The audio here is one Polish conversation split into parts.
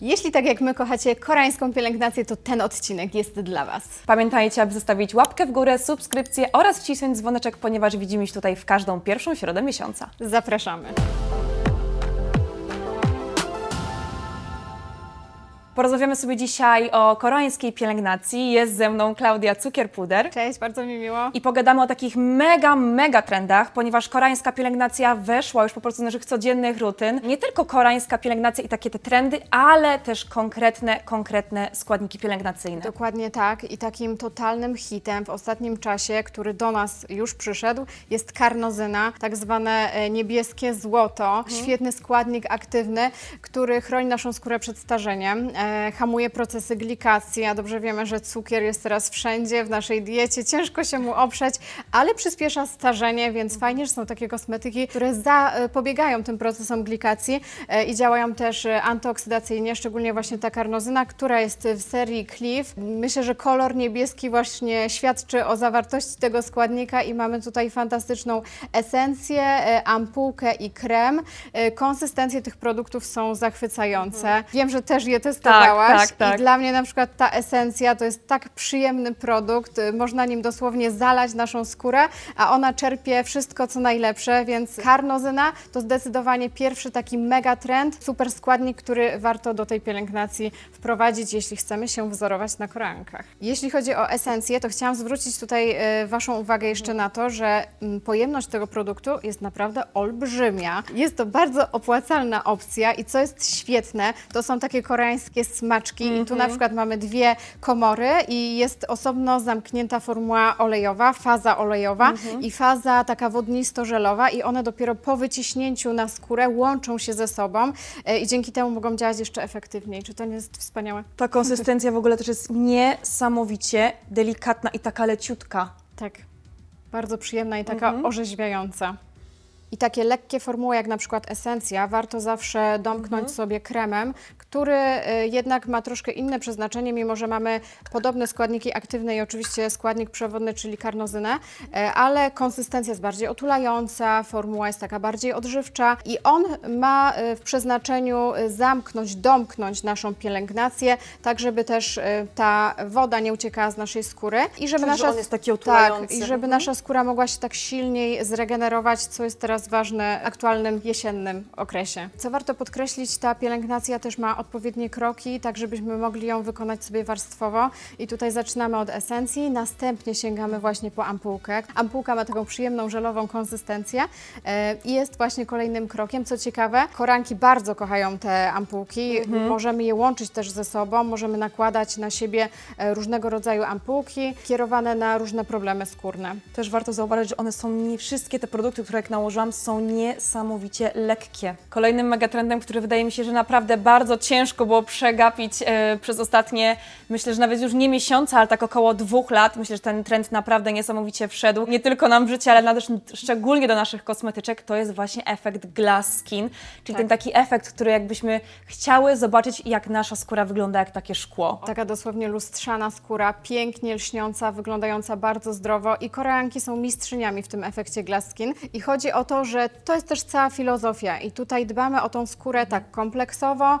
Jeśli tak jak my kochacie koreańską pielęgnację, to ten odcinek jest dla Was. Pamiętajcie, aby zostawić łapkę w górę, subskrypcję oraz wcisnąć dzwoneczek, ponieważ widzimy się tutaj w każdą pierwszą środę miesiąca. Zapraszamy. Porozmawiamy sobie dzisiaj o koreańskiej pielęgnacji. Jest ze mną Klaudia Cukierpuder. Cześć, bardzo mi miło. I pogadamy o takich mega, mega trendach, ponieważ koreańska pielęgnacja weszła już po prostu do naszych codziennych rutyn. Nie tylko koreańska pielęgnacja i takie te trendy, ale też konkretne, konkretne składniki pielęgnacyjne. Dokładnie tak. I takim totalnym hitem w ostatnim czasie, który do nas już przyszedł, jest karnozyna, tak zwane e, niebieskie złoto. Świetny składnik aktywny, który chroni naszą skórę przed starzeniem, e, hamuje procesy glikacji, a dobrze wiemy, że cukier jest teraz wszędzie w naszej diecie, ciężko się mu oprzeć, ale przyspiesza starzenie, więc fajnie, że są takie kosmetyki, które zapobiegają tym procesom glikacji e, i działają też e, antyoksydacyjnie, szczególnie właśnie ta karnozyna, która jest w serii Cliff. Myślę, że kolor niebieski właśnie świadczy o zawartości tego składnika i mamy tutaj fantastyczną esencję, e, ampułkę i krem. E, Konsystencje tych produktów są zachwycające. Wiem, że też je testowałaś tak, tak. i dla mnie na przykład ta esencja to jest tak przyjemny produkt, y, można nim dosłownie zalać naszą skórę, a ona czerpie wszystko co najlepsze, więc karnozyna to zdecydowanie pierwszy taki mega trend, super składnik, który warto do tej pielęgnacji wprowadzić, jeśli chcemy się wzorować na korankach. Jeśli chodzi o esencję, to chciałam zwrócić tutaj y, Waszą uwagę jeszcze na to, że mm, pojemność tego produktu jest naprawdę olbrzymia. Jest to bardzo opłacalna opcja i co jest świetne, to są takie koreańskie smaczki i tu na przykład mamy dwie komory i jest osobno zamknięta formuła olejowa, faza olejowa i faza taka wodnisto-żelowa i one dopiero po wyciśnięciu na skórę łączą się ze sobą e, i dzięki temu mogą działać jeszcze efektywniej. Czy to nie jest wspaniałe? Ta konsystencja w ogóle też jest niesamowicie delikatna i taka leciutka. Tak. Bardzo przyjemna i taka orzeźwiająca. I takie lekkie formuły, jak na przykład esencja, warto zawsze domknąć sobie kremem, który y, jednak ma troszkę inne przeznaczenie, mimo że mamy podobne składniki aktywne i oczywiście składnik przewodny, czyli karnozynę, y, ale konsystencja jest bardziej otulająca, formuła jest taka bardziej odżywcza i on ma y, w przeznaczeniu zamknąć, domknąć naszą pielęgnację, tak żeby też ta woda nie uciekała z naszej skóry i żeby nasza on jest taki tak, i żeby Mhm. nasza skóra mogła się tak silniej zregenerować, co jest teraz ważne w aktualnym jesiennym okresie. Co warto podkreślić, ta pielęgnacja też ma odpowiednie kroki, tak żebyśmy mogli ją wykonać sobie warstwowo. I tutaj zaczynamy od esencji, następnie sięgamy właśnie po ampułkę. Ampułka ma taką przyjemną, żelową konsystencję e, i jest właśnie kolejnym krokiem. Co ciekawe, koranki bardzo kochają te ampułki. Mhm. Możemy je łączyć też ze sobą, możemy nakładać na siebie e, różnego rodzaju ampułki kierowane na różne problemy skórne. Też warto zauważyć, że one są nie wszystkie te produkty, które jak nałożyłam, są niesamowicie lekkie. Kolejnym megatrendem, który wydaje mi się, że naprawdę bardzo ciężko było przegapić e, przez ostatnie, myślę, że nawet już nie miesiące, ale tak około dwóch lat. Myślę, że ten trend naprawdę niesamowicie wszedł. Nie tylko nam w życie, ale nawet szczególnie do naszych kosmetyczek, to jest właśnie efekt glass skin, czyli Tak. ten taki efekt, który jakbyśmy chciały zobaczyć, jak nasza skóra wygląda jak takie szkło. Taka dosłownie lustrzana skóra, pięknie lśniąca, wyglądająca bardzo zdrowo i Koreanki są mistrzyniami w tym efekcie glass skin. I chodzi o to, że to jest też cała filozofia i tutaj dbamy o tą skórę tak kompleksowo,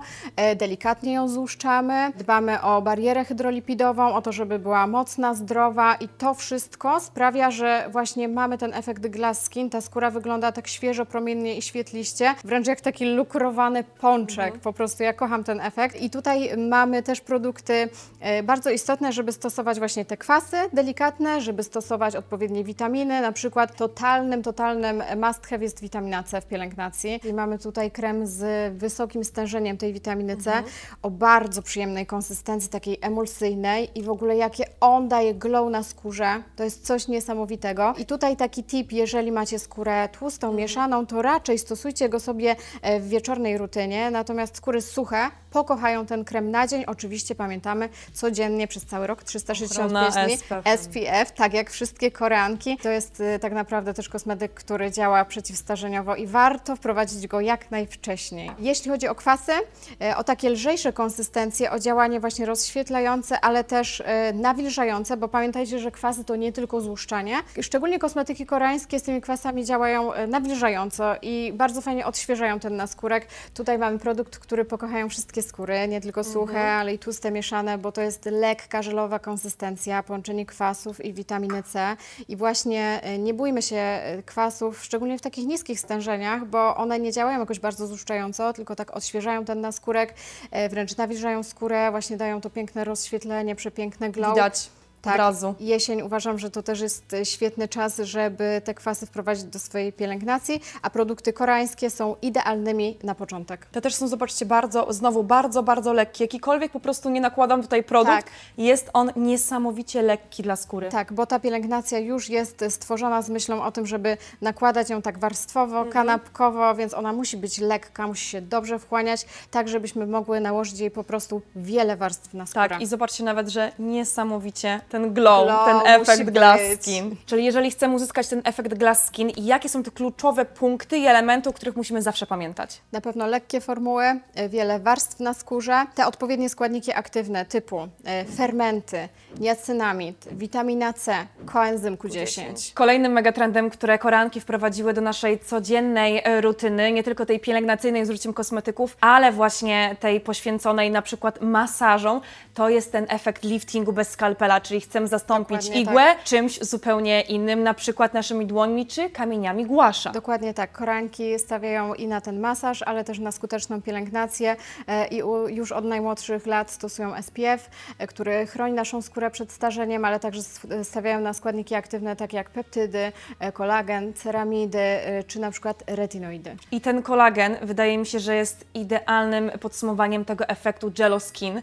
delikatnie ją złuszczamy, dbamy o barierę hydrolipidową, o to, żeby była mocna, zdrowa i to wszystko sprawia, że właśnie mamy ten efekt glass skin, ta skóra wygląda tak świeżo, promiennie i świetliście, wręcz jak taki lukrowany pączek, po prostu ja kocham ten efekt. I tutaj mamy też produkty e, bardzo istotne, żeby stosować właśnie te kwasy delikatne, żeby stosować odpowiednie witaminy, na przykład totalnym, totalnym must have jest witamina C w pielęgnacji. I mamy tutaj krem z wysokim stężeniem tej witaminy C o bardzo przyjemnej konsystencji, takiej emulsyjnej i w ogóle jakie on daje glow na skórze, to jest coś niesamowitego i tutaj taki tip, jeżeli macie skórę tłustą, mieszaną, to raczej stosujcie go sobie e, w wieczornej rutynie, natomiast skóry suche pokochają ten krem na dzień. Oczywiście pamiętamy codziennie przez cały rok 365 Ochrona dni SPF. SPF, tak jak wszystkie koreanki. To jest y, tak naprawdę też kosmetyk, który działa przeciwstarzeniowo i warto wprowadzić go jak najwcześniej. Jeśli chodzi o kwasy, e, o takie lżejsze konsystencje, o działanie właśnie rozświetlające, ale też e, nawilżające, bo pamiętajcie, że kwasy to nie tylko złuszczanie. Szczególnie kosmetyki koreańskie z tymi kwasami działają e, nawilżająco i bardzo fajnie odświeżają ten naskórek. Tutaj mamy produkt, który pokochają wszystkie skóry, nie tylko suche, ale i tłuste mieszane, bo to jest lekka, żelowa konsystencja, połączenie kwasów i witaminy C. I właśnie e, nie bójmy się kwasów, szczególnie w takich niskich stężeniach, bo one nie działają jakoś bardzo złuszczająco, tylko tak odświeżają ten naskórek, e, wręcz nawilżają skórę, właśnie dają to piękne rozświetlenie, przepiękne glow. Widać Tak, od razu. Jesień uważam, że to też jest e, świetny czas, żeby te kwasy wprowadzić do swojej pielęgnacji, a produkty koreańskie są idealnymi na początek. Te też są, zobaczcie, bardzo, znowu bardzo, bardzo lekkie. Jakikolwiek po prostu nie nakładam tutaj produkt, Tak. jest on niesamowicie lekki dla skóry. Tak, bo ta pielęgnacja już jest stworzona z myślą o tym, żeby nakładać ją tak warstwowo, Mhm. kanapkowo, więc ona musi być lekka, musi się dobrze wchłaniać, tak żebyśmy mogły nałożyć jej po prostu wiele warstw na skórę. Tak, i zobaczcie nawet, że niesamowicie ten glow, Glow ten efekt glass być. skin. Czyli jeżeli chcemy uzyskać ten efekt glass skin, jakie są te kluczowe punkty i elementy, o których musimy zawsze pamiętać? Na pewno lekkie formuły, e, wiele warstw na skórze, te odpowiednie składniki aktywne typu e, fermenty, niacynamid, witamina C, koenzym Q10. Kolejnym megatrendem, które koranki wprowadziły do naszej codziennej e, rutyny, nie tylko tej pielęgnacyjnej z użyciem kosmetyków, ale właśnie tej poświęconej na przykład masażom, to jest ten efekt liftingu bez skalpela, czyli chcemy zastąpić Dokładnie igłę czymś zupełnie innym, na przykład naszymi dłońmi czy kamieniami głasza. Dokładnie tak. Koranki stawiają i na ten masaż, ale też na skuteczną pielęgnację e, i już od najmłodszych lat stosują SPF, e, który chroni naszą skórę przed starzeniem, ale także s- stawiają na składniki aktywne takie jak peptydy, e, kolagen, ceramidy e, czy na przykład retinoidy. I ten kolagen wydaje mi się, że jest idealnym podsumowaniem tego efektu jello skin,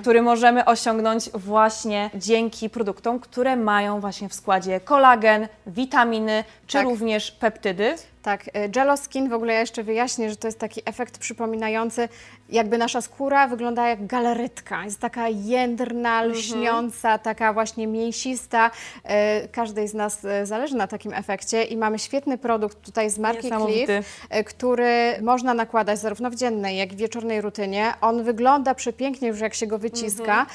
który możemy osiągnąć właśnie dzięki produktom, które mają właśnie w składzie kolagen, witaminy, czy Tak. również peptydy. Tak, y, Jello Skin w ogóle ja jeszcze wyjaśnię, że to jest taki efekt przypominający, jakby nasza skóra wygląda jak galaretka. Jest taka jędrna, Mhm. lśniąca, taka właśnie mięsista. Y, Każdej z nas y, zależy na takim efekcie i mamy świetny produkt tutaj z marki. Cliff, który można nakładać zarówno w dziennej, jak i wieczornej rutynie. On wygląda przepięknie już jak się go wyciska.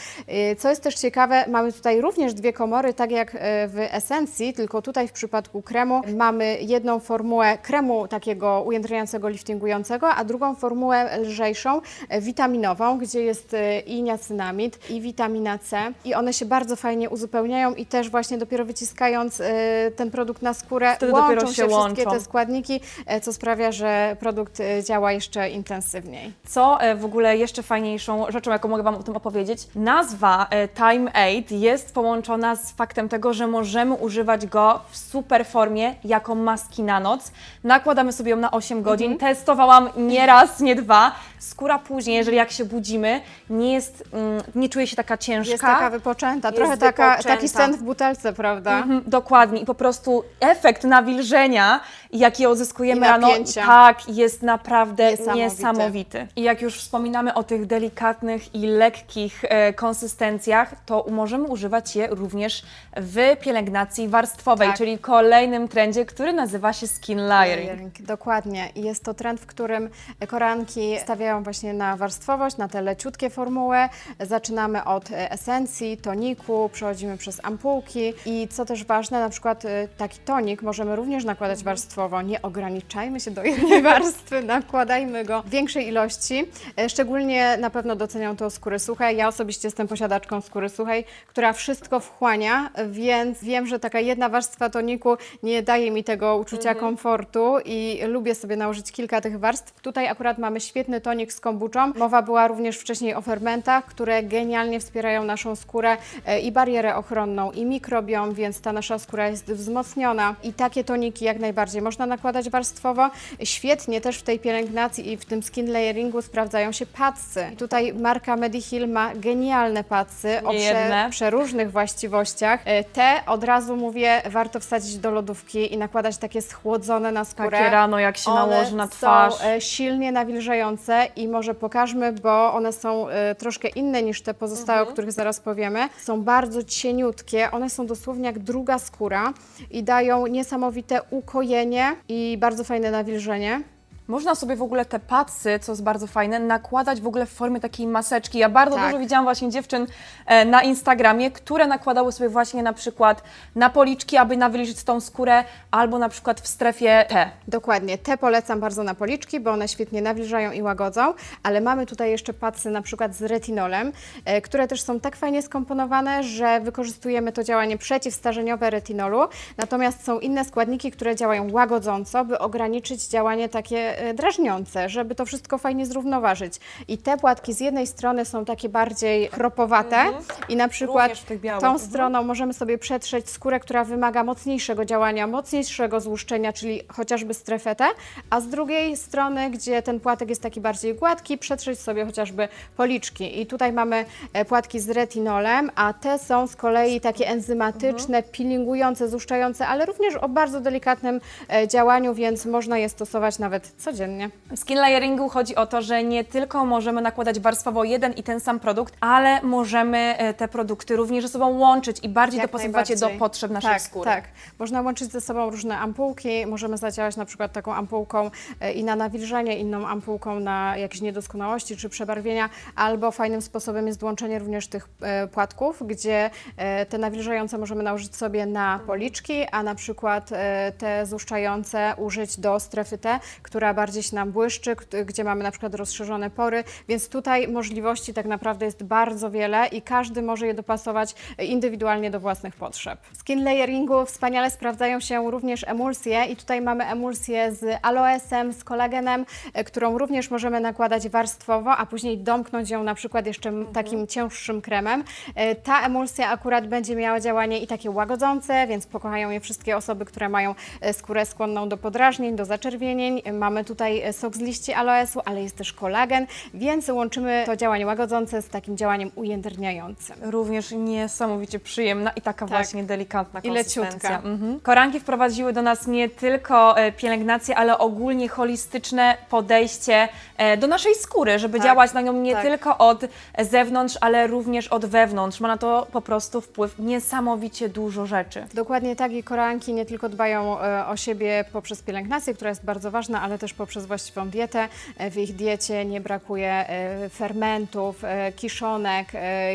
Y, Co jest też ciekawe, mamy tutaj również dwie komory, tak jak w esencji, tylko tutaj w przypadku kremu mamy jedną formułę kremu takiego ujędrniającego, liftingującego, a drugą formułę lżejszą, e, witaminową, gdzie jest e, i niacynamid, i witamina C. I one się bardzo fajnie uzupełniają i też właśnie dopiero wyciskając e, ten produkt na skórę, Wtedy łączą dopiero się, się wszystkie łączą. te składniki, co sprawia, że produkt działa jeszcze intensywniej. Co w ogóle jeszcze fajniejszą rzeczą, jaką mogę Wam o tym opowiedzieć, nazwa Time 8 jest połączona z faktem tego, że możemy używać go w super formie jako maski na noc. Nakładamy sobie ją na 8 godzin. Mhm. Testowałam nie raz, nie dwa. Skóra później, jeżeli jak się budzimy, nie jest, mm, nie czuje się taka ciężka. Jest taka wypoczęta, Jest trochę taka, wypoczęta. taki sen w butelce, prawda? Mhm, dokładnie. I po prostu efekt nawilżenia, jaki uzyskujemy I rano, napięcia. tak, jest naprawdę Niesamowity. niesamowity. I jak już wspominamy o tych delikatnych i lekkich e, konsystencjach, to możemy używać je również w pielęgnacji warstwowej, Tak. czyli kolejnym trendzie, który nazywa się skin layering. Layering, Dokładnie. I jest to trend, w którym koranki stawiają właśnie na warstwowość, na te leciutkie formuły. Zaczynamy od e, esencji, toniku, przechodzimy przez ampułki i co też ważne, na przykład e, taki tonik możemy również nakładać warstwowo. Nie ograniczajmy się do jednej warstwy, nakładajmy go w większej ilości. E, Szczególnie na pewno docenią to skóry suche. Ja osobiście jestem posiadaczką skóry suchej, która wszystko wchłania, więc wiem, że taka jedna warstwa toniku nie daje mi tego uczucia komfortu i lubię sobie nałożyć kilka tych warstw. Tutaj akurat mamy świetny tonik z kombuczą. Mowa była również wcześniej o fermentach, które genialnie wspierają naszą skórę e, i barierę ochronną, i mikrobiom, więc ta nasza skóra jest wzmocniona. I takie toniki jak najbardziej można nakładać warstwowo. Świetnie też w tej pielęgnacji i w tym skin layeringu sprawdzają się padsy. I tutaj marka Mediheal ma genialne padsy o prze, przeróżnych właściwościach. E, Te od razu mówię, warto wsadzić do lodówki i nakładać takie schłodzone na skórę. Takie rano, jak się One nałoży na twarz. są e, silnie nawilżające i może pokażmy, bo one są e, troszkę inne niż te pozostałe, Mhm. o których zaraz powiemy. Są bardzo cieniutkie, one są dosłownie jak druga skóra i dają niesamowite ukojenie i bardzo fajne nawilżenie. Można sobie w ogóle te padsy, co jest bardzo fajne, nakładać w ogóle w formie takiej maseczki. Ja bardzo Tak. dużo widziałam właśnie dziewczyn e, na Instagramie, które nakładały sobie właśnie na przykład na policzki, aby nawilżyć tą skórę, albo na przykład w strefie T. Dokładnie, te polecam bardzo na policzki, bo one świetnie nawilżają i łagodzą, ale mamy tutaj jeszcze padsy na przykład z retinolem, e, które też są tak fajnie skomponowane, że wykorzystujemy to działanie przeciwstarzeniowe retinolu, natomiast są inne składniki, które działają łagodząco, by ograniczyć działanie takie drażniące, żeby to wszystko fajnie zrównoważyć. I te płatki z jednej strony są takie bardziej kropowate i na przykład tą mhm. stroną możemy sobie przetrzeć skórę, która wymaga mocniejszego działania, mocniejszego złuszczenia, czyli chociażby strefetę, a z drugiej strony, gdzie ten płatek jest taki bardziej gładki, przetrzeć sobie chociażby policzki. I tutaj mamy e, płatki z retinolem, a te są z kolei takie enzymatyczne, peelingujące, złuszczające, ale również o bardzo delikatnym e, działaniu, więc można je stosować nawet codziennie. W skin layeringu chodzi o to, że nie tylko możemy nakładać warstwowo jeden i ten sam produkt, ale możemy e, te produkty również ze sobą łączyć i bardziej Jak dopasowywać je do najbardziej. potrzeb naszej tak, skóry. Tak, można łączyć ze sobą różne ampułki, możemy zadziałać na przykład taką ampułką e, i na nawilżenie, inną ampułką na jakieś niedoskonałości czy przebarwienia, albo fajnym sposobem jest łączenie również tych e, płatków, gdzie e, te nawilżające możemy nałożyć sobie na policzki, a na przykład e, te złuszczające użyć do strefy T, która bardziej się nam błyszczy, gdzie mamy na przykład rozszerzone pory, więc tutaj możliwości tak naprawdę jest bardzo wiele i każdy może je dopasować indywidualnie do własnych potrzeb. W skin layeringu wspaniale sprawdzają się również emulsje i tutaj mamy emulsję z aloesem, z kolagenem, e, którą również możemy nakładać warstwowo, a później domknąć ją na przykład jeszcze m- takim cięższym kremem. E, Ta emulsja akurat będzie miała działanie i takie łagodzące, więc pokochają je wszystkie osoby, które mają e, skórę skłonną do podrażnień, do zaczerwienień. E, Mamy tutaj e, sok z liści aloesu, ale jest też kolagen, więc łączymy to działanie łagodzące z takim działaniem ujędrniającym. Również niesamowicie przyjemna i taka Tak. właśnie delikatna I konsystencja. leciutka. Mhm. Koranki wprowadziły do nas nie tylko e, pielęgnację, ale ogólnie holistyczne podejście e, do naszej skóry, żeby Tak, działać na nią nie tak. tylko od zewnątrz, ale również od wewnątrz. Ma na to po prostu wpływ niesamowicie dużo rzeczy. Dokładnie tak i koranki nie tylko dbają o siebie poprzez pielęgnację, która jest bardzo ważna, ale też poprzez właściwą dietę. E, W ich diecie nie brakuje e, fermentów, e, kiszonek.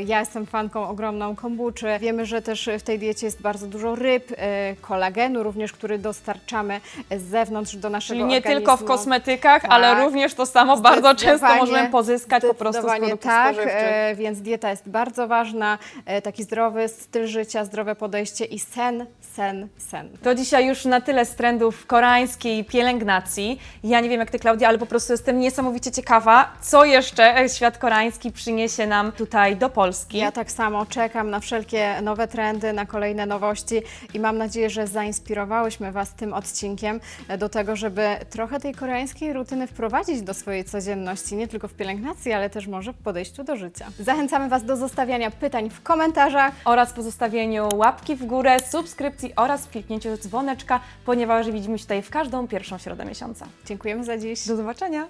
Ja jestem fanką ogromną kombuczy. Wiemy, że też w tej diecie jest bardzo dużo ryb, kolagenu również, który dostarczamy z zewnątrz do naszego Czyli nie organizmu. tylko w kosmetykach, Tak. ale również to samo bardzo często możemy pozyskać po prostu z produktów tak, spożywczych. więc dieta jest bardzo ważna, taki zdrowy styl życia, zdrowe podejście i sen, sen, sen. To dzisiaj już na tyle z trendów koreańskiej pielęgnacji. Ja nie wiem jak Ty, Klaudia, ale po prostu jestem niesamowicie ciekawa, co jeszcze świat koreański przyniesie nam tutaj do Polski. Ja tak samo czekam na wszelkie nowe trendy, na kolejne nowości i mam nadzieję, że zainspirowałyśmy Was tym odcinkiem do tego, żeby trochę tej koreańskiej rutyny wprowadzić do swojej codzienności, nie tylko w pielęgnacji, ale też może w podejściu do życia. Zachęcamy Was do zostawiania pytań w komentarzach. Oraz pozostawieniu łapki w górę, subskrypcji oraz kliknięciu dzwoneczka, ponieważ widzimy się tutaj w każdą pierwszą środę miesiąca. Dziękujemy za dziś. Do zobaczenia!